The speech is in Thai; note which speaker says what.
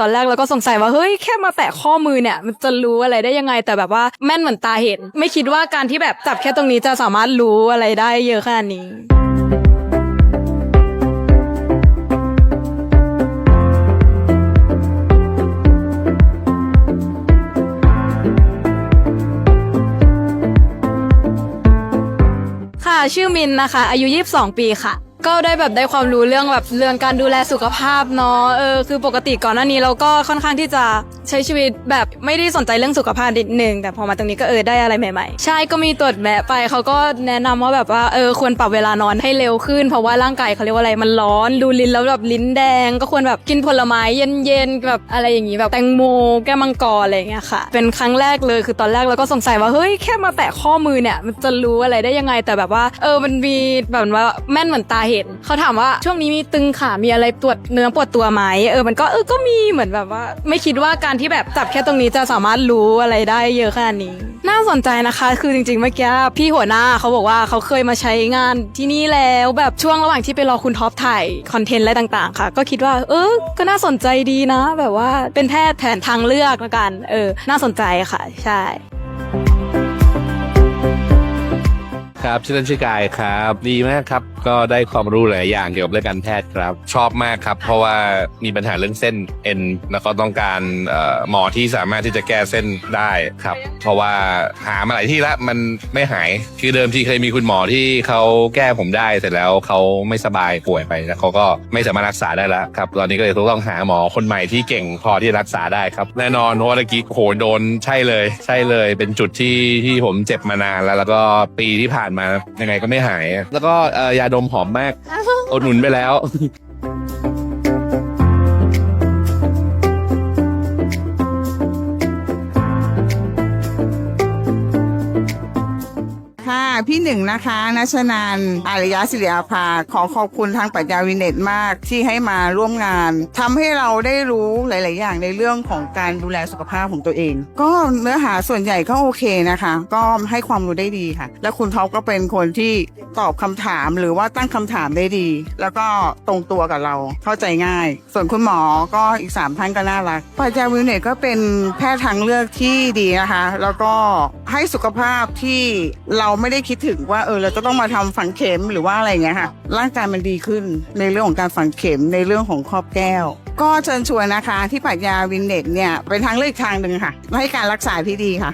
Speaker 1: ตอนแรกเราก็สงสัยว่าเฮ้ยแค่มาแตะข้อมือเนี่ยมันจะรู้อะไรได้ยังไง แต่แบบว่าแม่นเหมือนตาเห็น ไม่คิดว่าการที่แบบจับแค่ตรงนี้จะสามารถรู้อะไรได้เยอะขนาดนี้ค่ะชื่อมินนะคะ อายุ 22 ปีค่ะ ก็ได้แบบได้ความรู้เรื่องแบบเรื่องการดูแลสุขภาพเนาะเออคือปกติก่อนหน้านี้เราก็ค่อนข้างที่จะใช้ชีวิตแบบไม่ได้สนใจเรื่องสุขภาพนิดนึงแต่พอมาตรงนี้ก็เออได้อะไรใหม่ๆ ใช่ก็มีตรวจแมะไปเขาก็แนะนำว่าแบบว่าเออควรปรับเวลานอนให้เร็วขึ้น เพราะว่าร่างกายเขาเรียกว่าอะไรมันร้อนดูลิ้นแล้วแบบลิ้นแดง ก็ควรแบบกินผลไม้เย็นๆแบบอะไรอย่างนี้แบบแตงโมแก้มังกรอะไรอย่างเงี้ยค่ะ เป็นครั้งแรกเลยคือตอนแรกเราก็สงสัยว่าเฮ้ยแค่มาแตะข้อมือเนี่ยมันจะรู้อะไรได้ยังไงแต่แบบว่า เออมันมีแบบว่าแม่นเหมือนตาเห็น เขาถามว่าช่วงนี้มีตึงขา มีอะไรปวดเนื้อปวดตัวไหมเออมันก็เออก็มีเหมือนแบบว่า ไม่คิดว่าการที่แบบจับแค่ตรงนี้จะสามารถรู้อะไรได้เยอะขนาดนี้ น่าสนใจนะคะ คือจริงๆเมื่อกี้พี่หัวหน้าเขาบอกว่าเขาเคยมาใช้งานที่นี่แล้วแบบช่วงระหว่างที่ไปรอคุณท็อปถ่ายคอนเทนต์อะไรต่างๆ ค่ะ ก็คิดว่า เออ ก็น่าสนใจดีนะ แบบว่าเป็นแพทย์แผนทางเลือกละกัน เออ น่าสนใจค่ะ ใช่
Speaker 2: ครับชื่อเล่นชื่อกายครับ ดีมากครับ ก็ได้ความรู้หลายอย่างเกี่ยวกับเรื่องการแพทย์ครับ ชอบมากครับ เพราะว่ามีปัญหาเรื่องเส้นเอ็นแล้วก็ต้องการหมอที่สามารถที่จะแก้เส้นได้ครับ เพราะว่าหามาหลายที่แล้วมันไม่หายคือเดิมทีเคยมีคุณหมอที่เขาแก้ผมได้เสร็จแล้วเขาไม่สบายป่วยไปแล้วเขาก็ไม่สามารถรักษาได้แล้วครับตอนนี้ก็เลยต้องหาหมอคนใหม่ที่เก่งพอที่รักษาได้ครับ แน่นอนเพราะว่าตะกี้โหโดนใช่เลย ใช่เลย เป็นจุดที่ที่ผมเจ็บมานานแล้ว แล้วก็ปีที่ผ่านมายังไงก็ไม่หาย แล้วก็เอ่อยาดมหอมมากอดหนุนไปแล้ว
Speaker 3: พี่หนึ่งนะคะนัชนานอารยะศิริอาภาขอขอบคุณทางปรัชญาวินเนตมากที่ให้มาร่วมงานทำให้เราได้รู้หลาย ๆ อย่างในเรื่องของการดูแลสุขภาพของตัวเอง ก็เนื้อหาส่วนใหญ่ก็โอเคนะคะ ก็ให้ความรู้ได้ดีค่ะ และคุณท็อปก็เป็นคนที่ตอบคำถามหรือว่าตั้งคำถามได้ดี แล้วก็ตรงตัวกับเราเข้าใจง่าย ส่วนคุณหมอก็อีกสามท่านก็น่ารักปรัชญาวินเนตก็เป็นแพทย์ทางเลือกที่ดีนะคะ แล้วก็ให้สุขภาพที่เราไม่ได้คิดถึงว่าเออเราจะต้องมาทำฝังเข็มหรือว่าอะไรเงี้ยค่ะร่างกายมันดีขึ้นในเรื่องของการฝังเข็มในเรื่องของครอบแก้ว ก็เชิญชวนนะคะ ที่ปัญญาวินเนตเนี่ยเป็นทางเลือกทางหนึ่งค่ะให้การรักษาที่ดีค่ะ